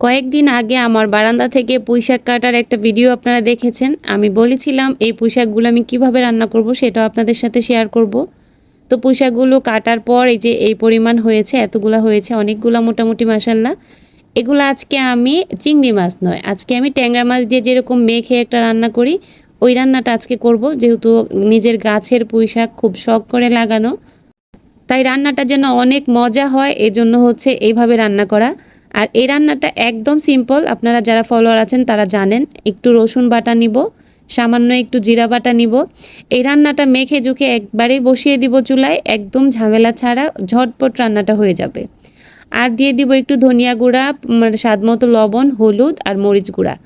কয়েকদিন আগে আমার বারান্দা থেকে পুঁইশাক কাটার একটা ভিডিও আপনারা দেখেছেন। আমি বলেছিলাম, এই পুঁইশাকগুলো আমি কীভাবে রান্না করব সেটাও আপনাদের সাথে শেয়ার করব। তো পুঁইশাকগুলো কাটার পর এই যে এই পরিমাণ হয়েছে, এতগুলো হয়েছে, অনেকগুলো মোটামুটি মাসাল্লাহ এগুলো আজকে আমি চিংড়ি মাছ নয়, আজকে আমি ট্যাংরা মাছ দিয়ে যেরকম মেখে একটা রান্না করি, ওই রান্নাটা আজকে করব। যেহেতু নিজের গাছের পুঁইশাক খুব শখ করে লাগানো, তাই রান্নাটা যেন অনেক মজা হয়, এজন্য হচ্ছে এইভাবে রান্না করা। আর এই রান্নাটা একদম সিম্পল। আপনারা যারা ফলোয়ার আছেন, তারা জানেন, একটু রসুন বাটা নিব, সামান্য একটু জিরা বাটা নিব। এই রান্নাটা মেখে জুখে একবারেই বসিয়ে দিব চুলায়, একদম ঝামেলা ছাড়া ঝটপট রান্নাটা হয়ে যাবে। আর দিয়ে দিব একটু ধনিয়া গুঁড়া মানে স্বাদ মতো লবণ, হলুদ আর মরিচ গুঁড়া।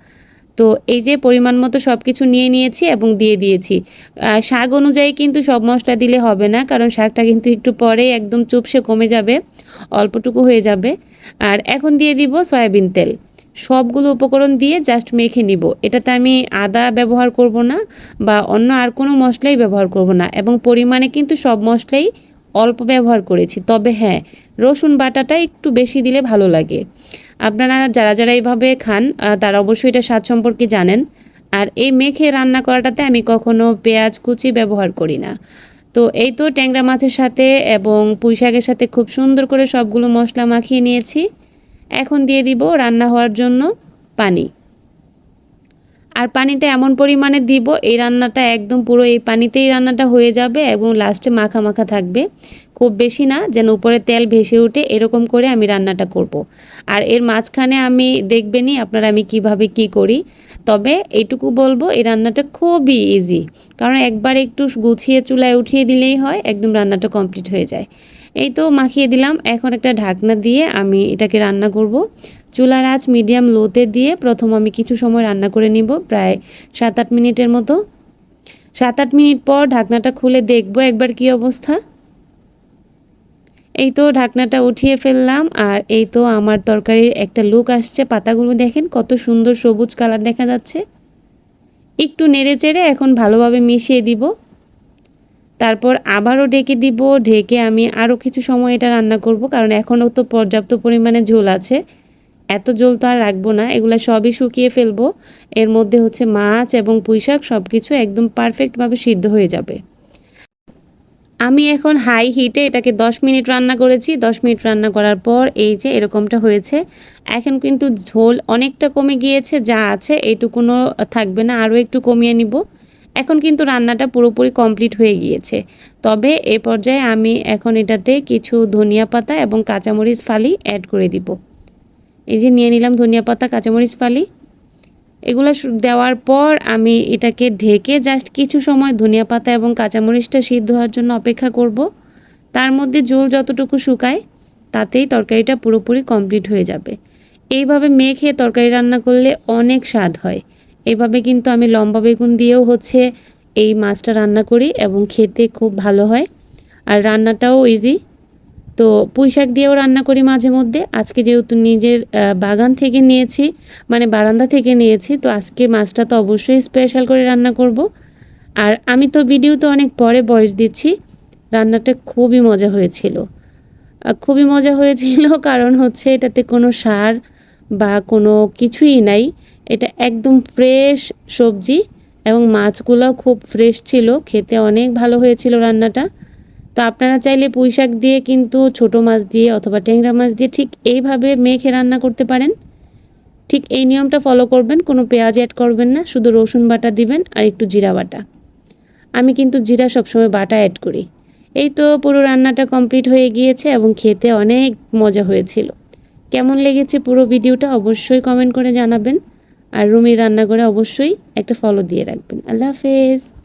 তো এই যে পরিমাণ মতো সব কিছু নিয়ে নিয়েছি এবং দিয়ে দিয়েছি। শাক অনুযায়ী কিন্তু সব মশলা দিলে হবে না, কারণ শাকটা কিন্তু একটু পরে একদম চুপসে কমে যাবে, অল্পটুকু হয়ে যাবে। আর এখন দিয়ে দিব সয়াবিন তেল। সবগুলো উপকরণ দিয়ে জাস্ট মেখে নিব। এটাতে আমি আদা ব্যবহার করব না বা অন্য আর কোনো মশলাই ব্যবহার করব না এবং পরিমাণে কিন্তু সব মশলাই অল্প ব্যবহার করেছি। তবে হ্যাঁ রসুন বাটাটা একটু বেশি দিলে ভালো লাগে। আপনারা যারা যারা এইভাবে খান তারা অবশ্যই এটা স্বাদ সম্পর্কে জানেন। আর এই মেখে রান্না করাটাতে আমি কখনো পেঁয়াজ কুচি ব্যবহার করি না। তো এই তো ট্যাংরা মাছের সাথে এবং পুঁই শাকের সাথে খুব সুন্দর করে সবগুলো মশলা মাখিয়ে নিয়েছি। এখন দিয়ে দিব রান্না হওয়ার জন্য পানি। আর পানিটা এমন পরিমাণে দিব, এই রান্নাটা একদম পুরো এই পানিতেই রান্নাটা হয়ে যাবে এবং লাস্টে মাখা মাখা থাকবে। খুব বেশি না, যেন উপরে তেল ভেসে উঠে এরকম করে আমি রান্নাটা করব। আর এর মাঝখানে আমি, দেখবেনই আপনারা আমি কীভাবে কি করি, তবে এইটুকু বলব এই রান্নাটা খুবই ইজি কারণ একবার একটু গুছিয়ে চুলায় উঠিয়ে দিলেই হয়, একদম রান্নাটা কমপ্লিট হয়ে যায়। এই তো মাখিয়ে দিলাম, এখন একটা ঢাকনা দিয়ে আমি এটাকে রান্না করব। চুলার আঁচ মিডিয়াম লোতে দিয়ে প্রথম আমি কিছু সময় রান্না করে নিব, প্রায় সাত আট মিনিটের মতো। সাত আট মিনিট পর ঢাকনাটা খুলে দেখব একবার কি অবস্থা। এই তো ঢাকনাটা উঠিয়ে ফেললাম আর এই তো আমার তরকারির একটা লুক আসছে। পাতাগুলো দেখেন কত সুন্দর সবুজ কালার দেখা যাচ্ছে। একটু নেড়ে চেড়ে এখন ভালোভাবে মিশিয়ে দিব। তারপর আবারও ঢেকে দিব। ঢেকে আমি আরও কিছু সময় এটা রান্না করব, কারণ এখনও তো পর্যাপ্ত পরিমাণে ঝোল আছে। এত জল তো আর রাখব না, এগুলো সবই শুকিয়ে ফেলব। এর মধ্যে হচ্ছে মাছ এবং পুঁইশাক সব কিছু একদম পারফেক্টভাবে সিদ্ধ হয়ে যাবে। আমি এখন হাই হিটে এটাকে 10 মিনিট রান্না করেছি। 10 মিনিট রান্না করার পর এই যে এরকমটা হয়েছে, এখন কিন্তু ঝোল অনেকটা কমে গিয়েছে, যা আছে এইটুকুনো থাকবে না, আরও একটু কমিয়ে নিব। এখন কিন্তু রান্নাটা পুরোপুরি কমপ্লিট হয়ে গিয়েছে। তবে এ পর্যায়ে আমি এখন এটাতে কিছু ধনিয়া পাতা এবং কাঁচামরিচ ফালি অ্যাড করে দিব। এই যে নিয়ে নিলাম ধনিয়া পাতা, কাঁচামরিচ, ফালি। এগুলো দেওয়ার পর আমি এটাকে ঢেকে জাস্ট কিছু সময় ধনিয়া পাতা এবং কাঁচামরিচটা সিদ্ধ হওয়ার জন্য অপেক্ষা করব। তার মধ্যে জল যতটুকু শুকায়, তাতেই তরকারিটা পুরোপুরি কমপ্লিট হয়ে যাবে। এইভাবে মেখে তরকারি রান্না করলে অনেক স্বাদ হয়। এইভাবে কিন্তু আমি লম্বা বেগুন দিয়েও হচ্ছে এই মাছটা রান্না করি এবং খেতে খুব ভালো হয়। আর রান্নাটাও ইজি তো পুঁই শাক দিয়েও রান্না করি মাঝে মধ্যে। আজকে যেহেতু নিজের বাগান থেকে নিয়েছি মানে বারান্দা থেকে নিয়েছি, তো আজকে মাছটা তো অবশ্যই স্পেশাল করে রান্না করব। আর আমি তো ভিডিওতে অনেক পরে বয়স দিচ্ছি, রান্নাটা খুবই মজা হয়েছিল। খুবই মজা হয়েছিল কারণ হচ্ছে এটাতে কোনো সার বা কোনো কিছুই নাই। এটা একদম ফ্রেশ সবজি এবং মাছগুলো খুব ফ্রেশ ছিল, খেতে অনেক ভালো হয়েছিল রান্নাটা। তো আপনারা চাইলে পুঁই শাক দিয়ে কিন্তু ছোট মাছ দিয়ে অথবা ট্যাংরা মাছ দিয়ে ঠিক এইভাবে মেখে রান্না করতে পারেন। ঠিক এই নিয়মটা ফলো করবেন, কোনো পেঁয়াজ অ্যাড করবেন না, শুধু রসুন বাটা দিবেন আর একটু জিরা বাটা। আমি কিন্তু জিরা সবসময় বাটা অ্যাড করি। এই তো পুরো রান্নাটা কমপ্লিট হয়ে গিয়েছে এবং খেতে অনেক মজা হয়েছিল। কেমন লেগেছে পুরো ভিডিওটা অবশ্যই কমেন্ট করে জানাবেন। আর রুমির রান্না করে অবশ্যই একটা ফলো দিয়ে রাখবেন। আল্লাহ হাফেজ।